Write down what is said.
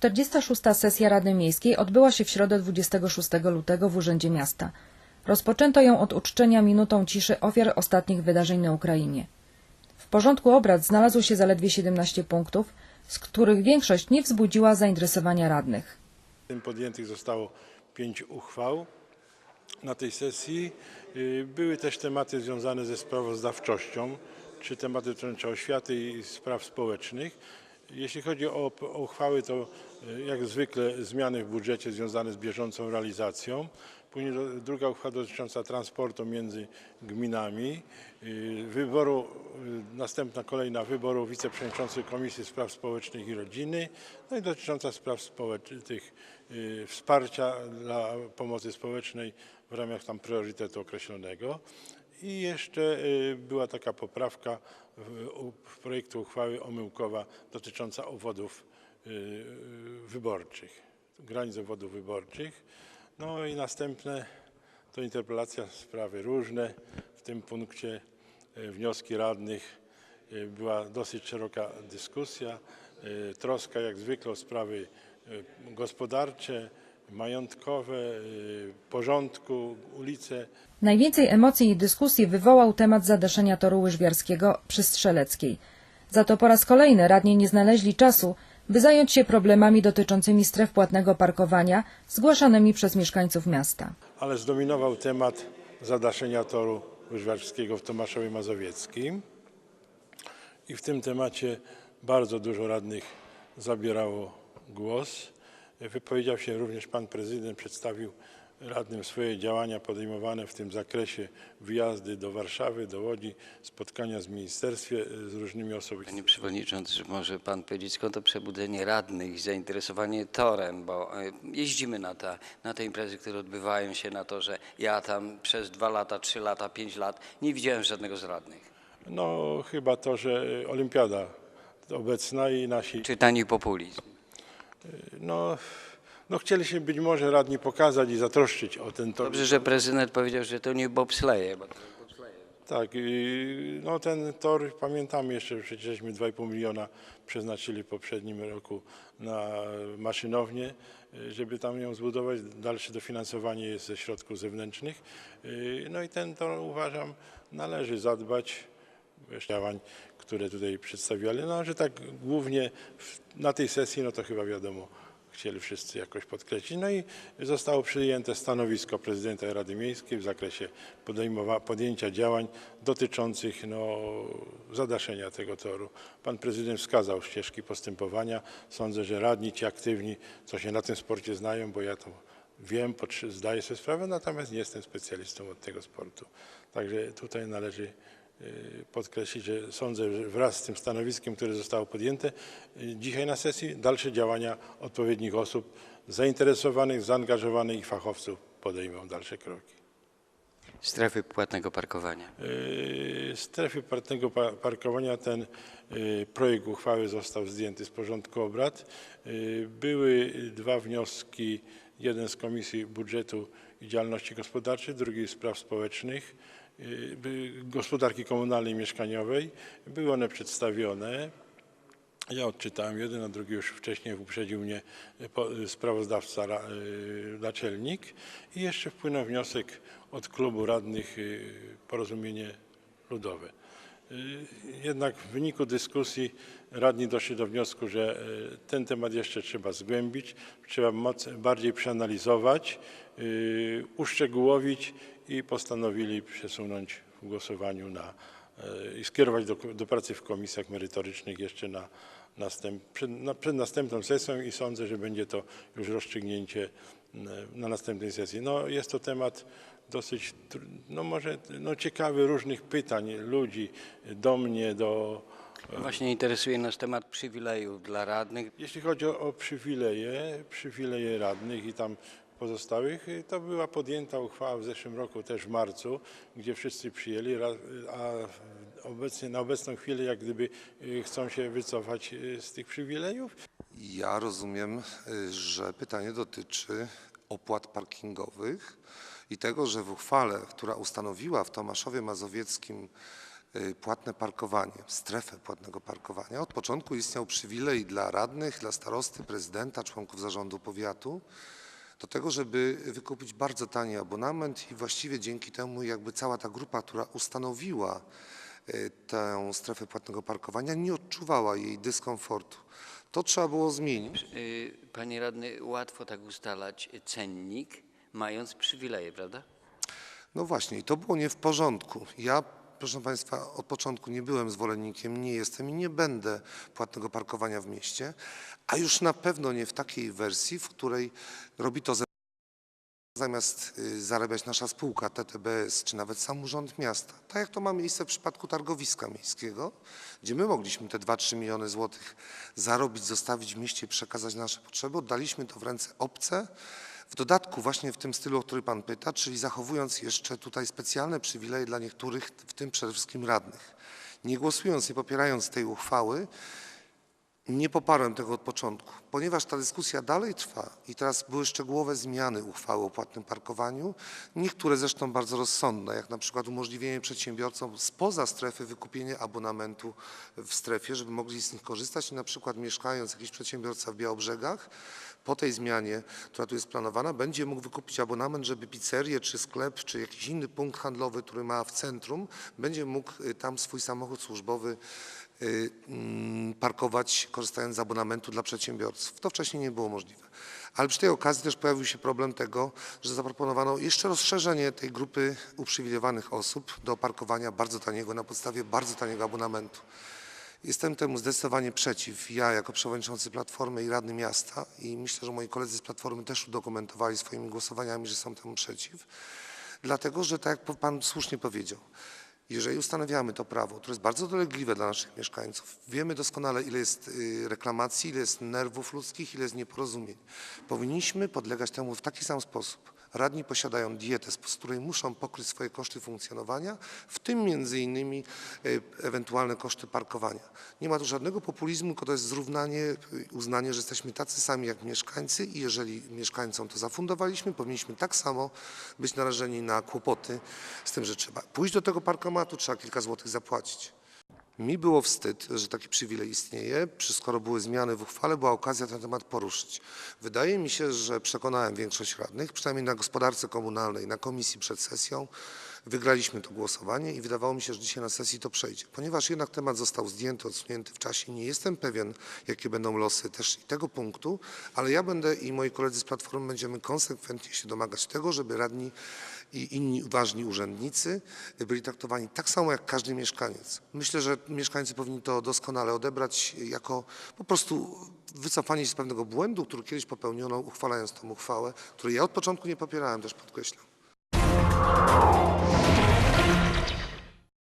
46. sesja Rady Miejskiej odbyła się w środę 26 lutego w Urzędzie Miasta. Rozpoczęto ją od uczczenia minutą ciszy ofiar ostatnich wydarzeń na Ukrainie. W porządku obrad znalazło się zaledwie 17 punktów, z których większość nie wzbudziła zainteresowania radnych. Tym podjętych zostało pięć uchwał na tej sesji. Y, Były też tematy związane ze sprawozdawczością, czy tematy dotyczące oświaty i spraw społecznych. Jeśli chodzi o, o uchwały, to jak zwykle zmiany w budżecie związane z bieżącą realizacją. Później druga uchwała dotycząca transportu między gminami, y, wyboru, y, następna kolejna wyboru wiceprzewodniczących Komisji Spraw Społecznych i Rodziny, no i dotycząca spraw społecznych, y, wsparcia dla pomocy społecznej w ramach tam priorytetu określonego. I jeszcze była taka poprawka w, projektu uchwały omyłkowa dotycząca obwodów y, wyborczych, granic obwodów wyborczych. No i następne to interpelacja, sprawy różne. W tym punkcie y, wnioski radnych y, była dosyć szeroka dyskusja, y, troska jak zwykle o sprawy y, gospodarcze, majątkowe, y, porządku, ulice, Najwięcej emocji i dyskusji wywołał temat zadaszenia toru łyżwiarskiego przy Strzeleckiej. Za to po raz kolejny radni nie znaleźli czasu, by zająć się problemami dotyczącymi stref płatnego parkowania zgłaszanymi przez mieszkańców miasta. ale zdominował temat zadaszenia toru łyżwiarskiego w Tomaszowie Mazowieckim. I w tym temacie bardzo dużo radnych zabierało głos. Wypowiedział się również pan prezydent, przedstawił radnym swoje działania podejmowane w tym zakresie, wyjazdy do Warszawy, do Łodzi, spotkania z ministerstwie, z różnymi osobami. Panie Przewodniczący, może Pan powiedzieć, skąd to przebudzenie radnych i zainteresowanie torem, bo e, jeździmy na te, na te imprezy, które odbywają się na torze. Ja tam przez dwa lata, trzy lata, pięć lat nie widziałem żadnego z radnych. No chyba to, że olimpiada obecna i nasi Czy tani populizm? No, no chcieli się być może radni pokazać i zatroszczyć o ten tor. Dobrze, że prezydent powiedział, że to nie bobsleje, bo to Tak, no ten tor pamiętamy jeszcze, przecieżśmy 2,5 miliona przeznaczyli w poprzednim roku na maszynownię, żeby tam ją zbudować. Dalsze dofinansowanie jest ze środków zewnętrznych. No i ten tor uważam należy zadbać działań, które tutaj przedstawiali. No, że tak głównie na tej sesji, no to chyba wiadomo, chcieli wszyscy jakoś podkreślić. No i zostało przyjęte stanowisko prezydenta Rady Miejskiej w zakresie podjęcia działań dotyczących no, zadaszenia tego toru. Pan prezydent wskazał ścieżki postępowania. Sądzę, że radni, ci aktywni, co się na tym sporcie znają, bo ja to wiem, zdaję sobie sprawę, natomiast nie jestem specjalistą od tego sportu. Także tutaj należy podkreślić, że sądzę, że wraz z tym stanowiskiem, które zostało podjęte y, dzisiaj na sesji, dalsze działania odpowiednich osób zainteresowanych, zaangażowanych i fachowców podejmą dalsze kroki. strefy płatnego parkowania. Y, Strefy płatnego pa- parkowania ten y, projekt uchwały został zdjęty z porządku obrad. Y, Były dwa wnioski, jeden z Komisji Budżetu i Działalności Gospodarczej, drugi z Spraw Społecznych, y, Gospodarki Komunalnej i Mieszkaniowej. Były one przedstawione. Ja odczytałem jeden, a drugi już wcześniej uprzedził mnie y, y, sprawozdawca ra- y, naczelnik. I jeszcze wpłynął wniosek od klubu radnych y, Porozumienie Ludowe. Y, Jednak w wyniku dyskusji radni doszli do wniosku, że y, ten temat jeszcze trzeba zgłębić, trzeba bardziej przeanalizować, y, uszczegółowić i postanowili przesunąć w głosowaniu na i skierować do, do pracy w komisjach merytorycznych jeszcze na następ, przed, na, przed następną sesją i sądzę, że będzie to już rozstrzygnięcie na następnej sesji. No, jest to temat dosyć, no może no, ciekawy różnych pytań ludzi do mnie, do... Właśnie interesuje nas temat przywilejów dla radnych. Jeśli chodzi o, o przywileje, przywileje radnych i tam pozostałych, to była podjęta uchwała w zeszłym roku, też w marcu, gdzie wszyscy przyjęli, a obecnie, na obecną chwilę jak gdyby y, chcą się wycofać y, z tych przywilejów. Ja rozumiem, y, że pytanie dotyczy opłat parkingowych i tego, że w uchwale, która ustanowiła w Tomaszowie Mazowieckim y, płatne parkowanie, strefę płatnego parkowania. Od początku istniał przywilej dla radnych, dla starosty, prezydenta, członków zarządu powiatu do tego, żeby wykupić bardzo tani abonament i właściwie dzięki temu jakby cała ta grupa, która ustanowiła y, tę strefę płatnego parkowania, nie odczuwała jej dyskomfortu. To trzeba było zmienić. Y, Panie radny, łatwo tak ustalać cennik, mając przywileje, prawda? No właśnie, i to było nie w porządku. Ja, proszę Państwa, od początku nie byłem zwolennikiem, nie jestem i nie będę płatnego parkowania w mieście, a już na pewno nie w takiej wersji, w której robi to ze- zamiast y, zarabiać nasza spółka TTBS, czy nawet sam Urząd Miasta. Tak jak to ma miejsce w przypadku targowiska miejskiego, gdzie my mogliśmy te 2-3 miliony złotych zarobić, zostawić w mieście przekazać na nasze potrzeby, oddaliśmy to w ręce obce, w dodatku właśnie w tym stylu, o który Pan pyta, czyli zachowując jeszcze tutaj specjalne przywileje dla niektórych, w tym przede wszystkim radnych. Nie głosując, nie popierając tej uchwały, nie poparłem tego od początku, ponieważ ta dyskusja dalej trwa i teraz były szczegółowe zmiany uchwały o płatnym parkowaniu, niektóre zresztą bardzo rozsądne, jak na przykład umożliwienie przedsiębiorcom spoza strefy wykupienia abonamentu w strefie, żeby mogli z nich korzystać i na przykład mieszkając jakiś przedsiębiorca w Białobrzegach, po tej zmianie, która tu jest planowana, będzie mógł wykupić abonament, żeby pizzerię, czy sklep, czy jakiś inny punkt handlowy, który ma w centrum, będzie mógł y, tam swój samochód służbowy parkować, korzystając z abonamentu dla przedsiębiorców. To wcześniej nie było możliwe. Ale przy tej okazji też pojawił się problem tego, że zaproponowano jeszcze rozszerzenie tej grupy uprzywilejowanych osób do parkowania bardzo taniego na podstawie bardzo taniego abonamentu. Jestem temu zdecydowanie przeciw. Ja jako przewodniczący Platformy i radny miasta i myślę, że moi koledzy z Platformy też udokumentowali swoimi głosowaniami, że są temu przeciw. Dlatego, że tak jak Pan słusznie powiedział, jeżeli ustanawiamy to prawo, które jest bardzo dolegliwe dla naszych mieszkańców, wiemy doskonale, ile jest y, reklamacji, ile jest nerwów ludzkich, ile jest nieporozumień. Powinniśmy podlegać temu w taki sam sposób. Radni posiadają dietę, z której muszą pokryć swoje koszty funkcjonowania, w tym między innymi y, ewentualne koszty parkowania. Nie ma tu żadnego populizmu, tylko to jest zrównanie, y, uznanie, że jesteśmy tacy sami jak mieszkańcy i jeżeli mieszkańcom to zafundowaliśmy, powinniśmy tak samo być narażeni na kłopoty z tym, że trzeba pójść do tego parkomatu, trzeba kilka złotych zapłacić. Mi było wstyd, że taki przywilej istnieje, skoro były zmiany w uchwale, była okazja ten temat poruszyć. Wydaje mi się, że przekonałem większość radnych, przynajmniej na gospodarce komunalnej, na komisji przed sesją, wygraliśmy to głosowanie i wydawało mi się, że dzisiaj na sesji to przejdzie. Ponieważ jednak temat został zdjęty, odsunięty w czasie, nie jestem pewien, jakie będą losy też tego punktu, ale ja będę i moi koledzy z Platformy będziemy konsekwentnie się domagać tego, żeby radni i inni ważni urzędnicy byli traktowani tak samo jak każdy mieszkaniec. Myślę, że mieszkańcy powinni to doskonale odebrać jako po prostu wycofanie się z pewnego błędu, który kiedyś popełniono, uchwalając tą uchwałę, której ja od początku nie popierałem, też podkreślam.